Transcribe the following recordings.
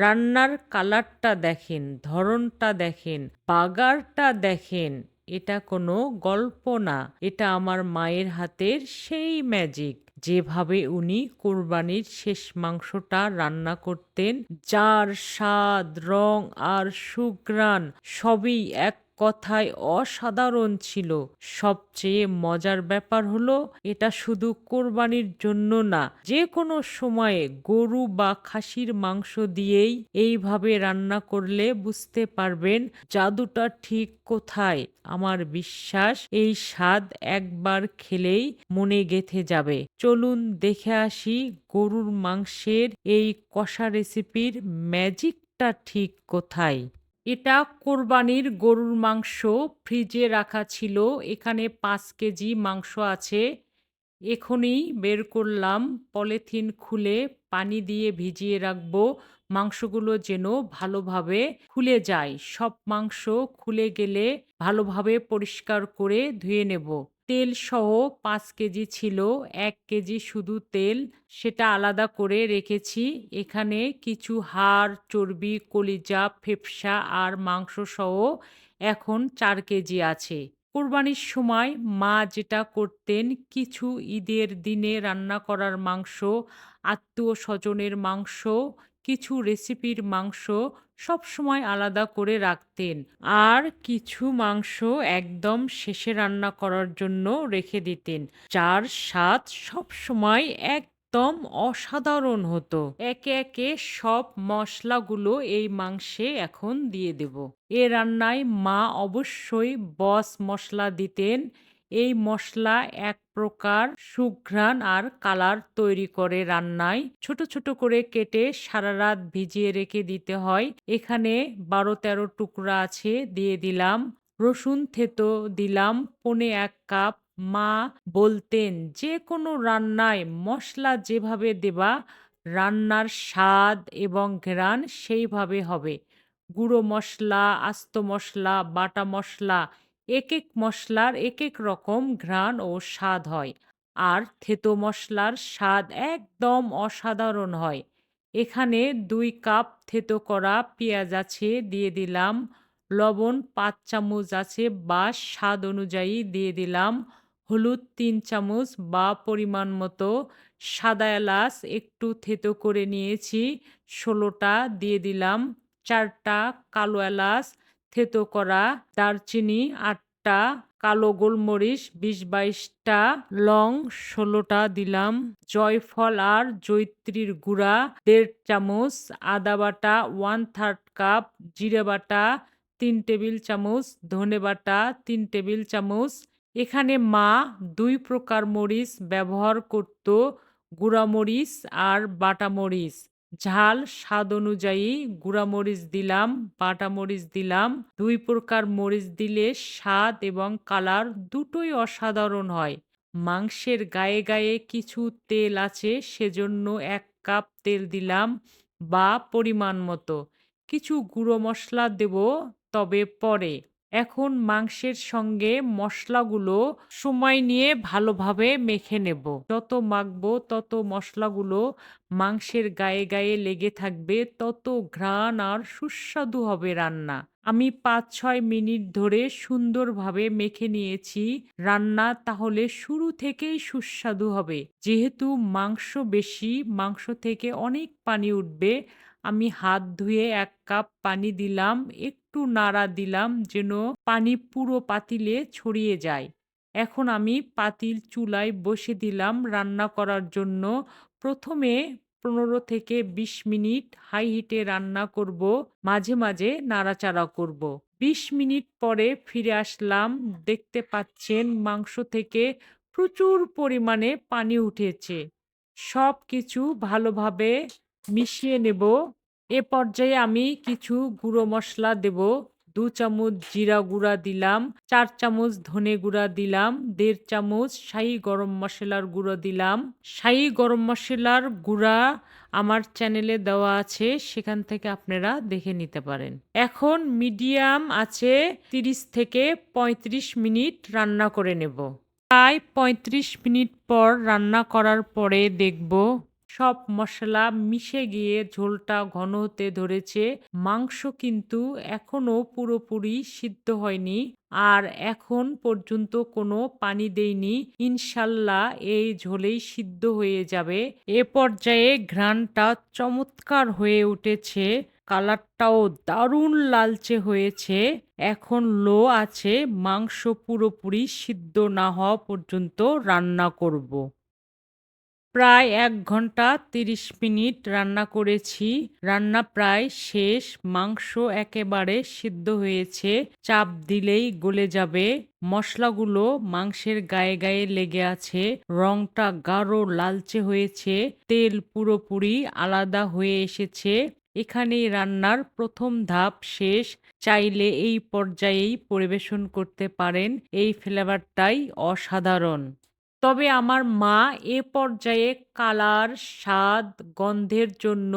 রান্নার কালারটা দেখেন, ধরনটা দেখেন, বাগারটা দেখেন, এটা কোনো গল্প না। এটা আমার মায়ের হাতের সেই ম্যাজিক যেভাবে উনি কোরবানির শেষ মাংসটা রান্না করতেন, যার স্বাদ, রং আর সুগ্রান সবই এক কথায় অসাধারণ ছিল। সবচেয়ে মজার ব্যাপার হলো, এটা শুধু কোরবানির জন্য না যে কোনো সময়ে গরু বা খাসির মাংস দিয়েই এইভাবে রান্না করলে বুঝতে পারবেন জাদুটা ঠিক কোথায়। আমার বিশ্বাস, এই স্বাদ একবার খেলেই মনে গেথে যাবে। চলুন দেখে আসি গরুর মাংসের এই কষা রেসিপির ম্যাজিকটা ঠিক কোথায়। এটা কোরবানির গরুর মাংস ফ্রিজে রাখা ছিল। এখানে পাঁচ কেজি মাংস আছে। এখনই বের করলাম, পলিথিন খুলে পানি দিয়ে ভিজিয়ে রাখব। মাংসগুলো যেন ভালোভাবে খুলে যায়। সব মাংস খুলে গেলে ভালোভাবে পরিষ্কার করে ধুয়ে নেব। তেল সহ পাঁচ কেজি ছিল, এক কেজি শুধু তেল, সেটা আলাদা করে রেখেছি। এখানে কিছু হাড়, চর্বি, কলিজা, ফেফসা আর মাংস সহ এখন চার কেজি আছে। কোরবানির সময় মা যেটা করতেন, কিছু ঈদের দিনে রান্না করার মাংস, আত্মীয় স্বজনের মাংস কিছু রেসিপির মাংস সব সময় আলাদা করে রাখতেন। আর কিছু মাংস একদম শেষে রান্না করার জন্য রেখে দিতেন, যার স্বাদ সব সময় একদম অসাধারণ হতো। একে একে সব মশলাগুলো এই মাংসে এখন দিয়ে দেব। এ রান্নায় মা অবশ্যই বস মশলা দিতেন এই মশলা এক প্রকার সুঘ্রাণ আর কালার তৈরি করে রান্নায়। ছোট ছোট করে কেটে সারা রাত ভিজিয়ে রেখে দিতে হয়। এখানে বারো তেরো টুকরা আছে, দিয়ে দিলাম। রসুন থেতো দিলাম, পনে এক কাপ। মা বলতেন, যে কোনো রান্নায় মশলা যেভাবে দেবা, রান্নার স্বাদ এবং ঘ্রাণ সেইভাবে হবে। গুঁড়ো মশলা, আস্ত মশলা, বাটা মশলা এক এক মশলার এক এক রকম ঘ্রাণ ও স্বাদ হয়। আর থেতো মশলার স্বাদ একদম অসাধারণ হয়। এখানে দুই কাপ থেতো করা পেঁয়াজ আছে দিয়ে দিলাম, লবণ পাঁচ চামচ আছে বা স্বাদ অনুযায়ী দিয়ে দিলাম, হলুদ তিন চামচ বা পরিমাণ মতো সাদা এলাচ একটু থেতো করে নিয়েছি, ষোলোটা দিয়ে দিলাম, চারটা কালো এলাচ থেতো করা দারচিনি, আটটা, কালো গোলমরিচ, বিশ বাইশটা, লং ষোলোটা দিলাম, জয়ফল আর জৈত্রীর গুঁড়া, দেড় চামচ, আদা বাটা ওয়ান থার্ড কাপ জিরে বাটা, তিন টেবিল চামচ, ধনে বাটা, তিন টেবিল চামচ। এখানে মা দুই প্রকার মরিচ ব্যবহার করত, গুঁড়া মরিচ আর বাটা মরিচ। ঝাল স্বাদ অনুযায়ী গুঁড়া মরিচ দিলাম, বাটা মরিচ দিলাম, দুই প্রকার মরিচ দিলে স্বাদ এবং কালার দুটোই অসাধারণ হয়। মাংসের গায়ে গায়ে কিছু তেল আছে, সেজন্য এক কাপ তেল দিলাম বা পরিমাণ মতো। কিছু গুঁড়ো মশলা দেব, তবে পরে। এখন মাংসের সঙ্গে মশলাগুলো সময় নিয়ে ভালোভাবে মেখে নেব। যত মাখবো, তত মশলাগুলো মাংসের গায়ে গায়ে লেগে থাকবে, তত ঘ্রাণ আর সুস্বাদু হবে রান্না। আমি পাঁচ ছয় মিনিট ধরে সুন্দরভাবে মেখে নিয়েছি রান্না, তাহলে শুরু থেকেই সুস্বাদু হবে। যেহেতু মাংস বেশি, মাংস থেকে অনেক পানি উঠবে, আমি হাত ধুয়ে এক কাপ পানি দিলাম একটু নাড়া দিলাম যেন পানি পুরো পাতিলে ছড়িয়ে যায়। এখন আমি পাতিল চুলায় বসে দিলাম রান্না করার জন্য। প্রথমে পনেরো থেকে বিশ মিনিট হাই হিটে রান্না করব, মাঝে মাঝে নাড়াচাড়া করব। বিশ মিনিট পরে ফিরে আসলাম, দেখতে পাচ্ছেন মাংস থেকে প্রচুর পরিমাণে পানি উঠেছে। সব কিছু ভালোভাবে মিশিয়ে নেব। এ পর্যায়ে আমি কিছু গুঁড়ো মশলা দেব। দু চামচ জিরা গুঁড়া দিলাম, চার চামচ ধনে গুঁড়া দিলাম, দেড় চামচ শাহি গরম মশলার গুঁড়ো দিলাম। শাহি গরম মশলার গুঁড়া আমার চ্যানেলে দেওয়া আছে, সেখান থেকে আপনারা দেখে নিতে পারেন। এখন মিডিয়াম আছে তিরিশ থেকে ৩৫ মিনিট রান্না করে নেব। প্রায় ৩৫ মিনিট পর রান্না করার পরে দেখব সব মশলা মিশে গিয়ে ঝোলটা ঘন হতে ধরেছে। মাংস কিন্তু এখনও পুরোপুরি সিদ্ধ হয়নি আর এখন পর্যন্ত কোনো পানি দেইনি ইনশাল্লাহ এই ঝোলেই সিদ্ধ হয়ে যাবে। এ পর্যায়ে ঘ্রাণটা চমৎকার হয়ে উঠেছে। কালারটাও দারুণ লালচে হয়েছে। এখন লো আছে, মাংস পুরোপুরি সিদ্ধ না হওয়া পর্যন্ত রান্না করব। প্রায় এক ঘণ্টা তিরিশ মিনিট রান্না করেছি। রান্না প্রায় শেষ, মাংস একেবারে সিদ্ধ হয়েছে। চাপ দিলেই গলে যাবে। মশলাগুলো মাংসের গায়ে গায়ে লেগে আছে। রংটা গাঢ় লালচে হয়েছে। তেল পুরোপুরি আলাদা হয়ে এসেছে। এখানেই রান্নার প্রথম ধাপ শেষ। চাইলে এই পর্যায়েই পরিবেশন করতে পারেন। এই ফ্লেভারটাই অসাধারণ। তবে আমার মা এ পর্যায়ে কালার, স্বাদ, গন্ধের জন্য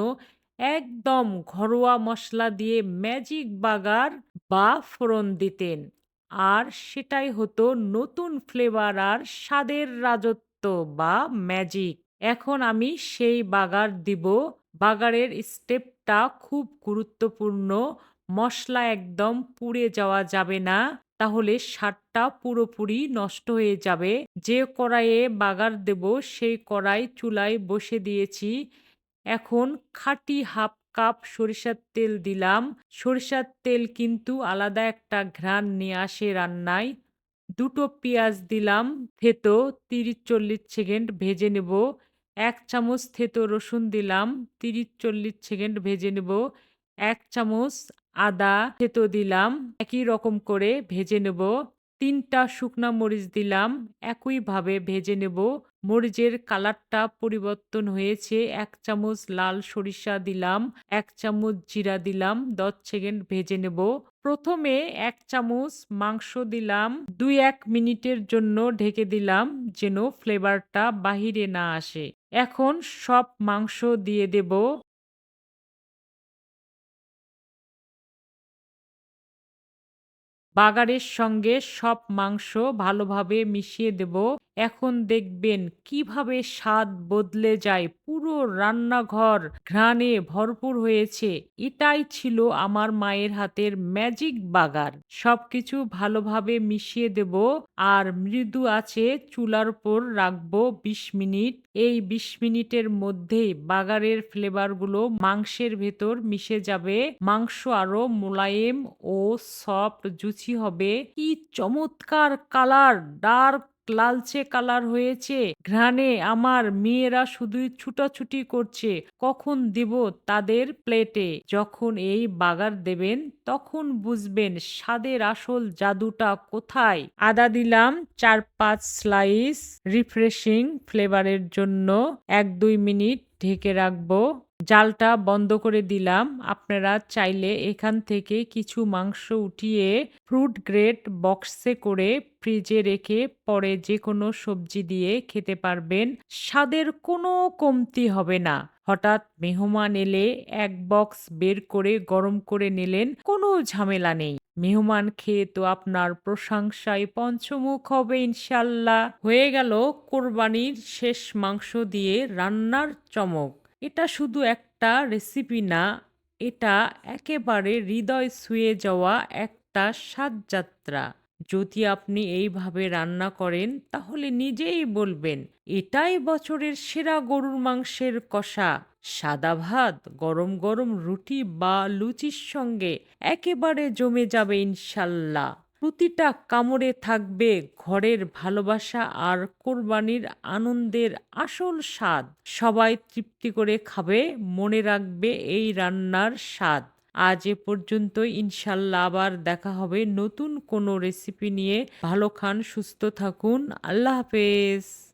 একদম ঘরোয়া মশলা দিয়ে ম্যাজিক বাগার বা ফোড়ন দিতেন। আর সেটাই হতো নতুন ফ্লেভার আর স্বাদের রাজত্ব বা ম্যাজিক। এখন আমি সেই বাগার দিব। বাগারের স্টেপটা খুব গুরুত্বপূর্ণ। মশলা একদম পুড়ে যাওয়া যাবে না। তাহলে স্বাদটা পুরোপুরি নষ্ট হয়ে যাবে। যে কড়াইয়ে বাগার দেব, সেই কড়াই চুলায় বসে দিয়েছি। এখন খাঁটি হাফ কাপ সরিষার তেল দিলাম। সরিষার তেল কিন্তু আলাদা একটা ঘ্রাণ নিয়ে আসে রান্নায়। দুটো পেঁয়াজ দিলাম, থেতো তিরিশ চল্লিশ সেকেন্ড ভেজে নেব। এক চামচ থেতো রসুন দিলাম, তিরিশ চল্লিশ সেকেন্ড ভেজে নেব। এক চামচ আদা, থেতো দিলাম, একই রকম করে ভেজে নেব। তিনটা শুকনা মরিচ দিলাম, একইভাবে ভেজে নেব। মরিচের কালারটা পরিবর্তন হয়েছে। এক চামচ লাল সরিষা দিলাম, এক চামচ জিরা দিলাম, দশ সেকেন্ড ভেজে নেব। প্রথমে এক চামচ মাংস দিলাম দুই এক মিনিটের জন্য ঢেকে দিলাম যেন ফ্লেভারটা বাহিরে না আসে। এখন সব মাংস দিয়ে দেব। বাগারের সঙ্গে সব মাংস ভালোভাবে মিশিয়ে দেব। এখন দেখবেন কীভাবে স্বাদ বদলে যায়। পুরো রান্নাঘর ঘ্রাণে ভরপুর হয়েছে। এটাই ছিল আমার মায়ের হাতের ম্যাজিক বাগার। সবকিছু ভালোভাবে মিশিয়ে দেব আর মৃদু আছে চুলার উপর রাখব বিশ মিনিট। এই বিশ মিনিটের মধ্যেই বাগারের ফ্লেভারগুলো মাংসের ভেতর মিশে যাবে। মাংস আরও মোলায়েম ও সফট জুচি হবে। কি চমৎকার কালার! ডার্ক লালচে কালার হয়েছে। ঘ্রাণে আমার মেয়েরা শুধুই ছুটাছুটি করছে। কখন দিব তাদের প্লেটে? যখন এই বাগার দেবেন, তখন বুঝবেন স্বাদের আসল জাদুটা কোথায়। আদা দিলাম চার পাঁচ স্লাইস রিফ্রেশিং ফ্লেভারের জন্য এক দুই মিনিট ঢেকে রাখব। জালটা বন্ধ করে দিলাম। আপনারা চাইলে এখান থেকে কিছু মাংস উঠিয়ে ফ্রুট গ্রেড বক্সে করে ফ্রিজে রেখে পরে যে কোনো সবজি দিয়ে খেতে পারবেন। স্বাদের কোনো কমতি হবে না। হঠাৎ মেহমান এলে এক বক্স বের করে গরম করে নিলেন, কোনো ঝামেলা নেই। মেহমান খেয়ে তো আপনার প্রশংসায় পঞ্চমুখ হবে ইনশাল্লাহ। হয়ে গেল কোরবানির শেষ মাংস দিয়ে রান্নার চমক। এটা শুধু একটা রেসিপি না, এটা একেবারে হৃদয় ছুঁয়ে যাওয়া একটা স্বাদযাত্রা যদি আপনি এইভাবে রান্না করেন, তাহলে নিজেই বলবেন, এটাই বছরের সেরা গরুর মাংসের কষা। সাদা ভাত, গরম গরম রুটি বা লুচির সঙ্গে একেবারে জমে যাবে ইনশাল্লাহ। প্রতিটা কামড়ে থাকবে ঘরের ভালোবাসা আর কোরবানির আনন্দের আসল স্বাদ। সবাই তৃপ্তি করে খাবে, মনে রাখবে এই রান্নার স্বাদ। আজ এ পর্যন্ত ইনশাল্লাহ আবার দেখা হবে নতুন কোনো রেসিপি নিয়ে। ভালো খান, সুস্থ থাকুন। আল্লাহ হাফেজ।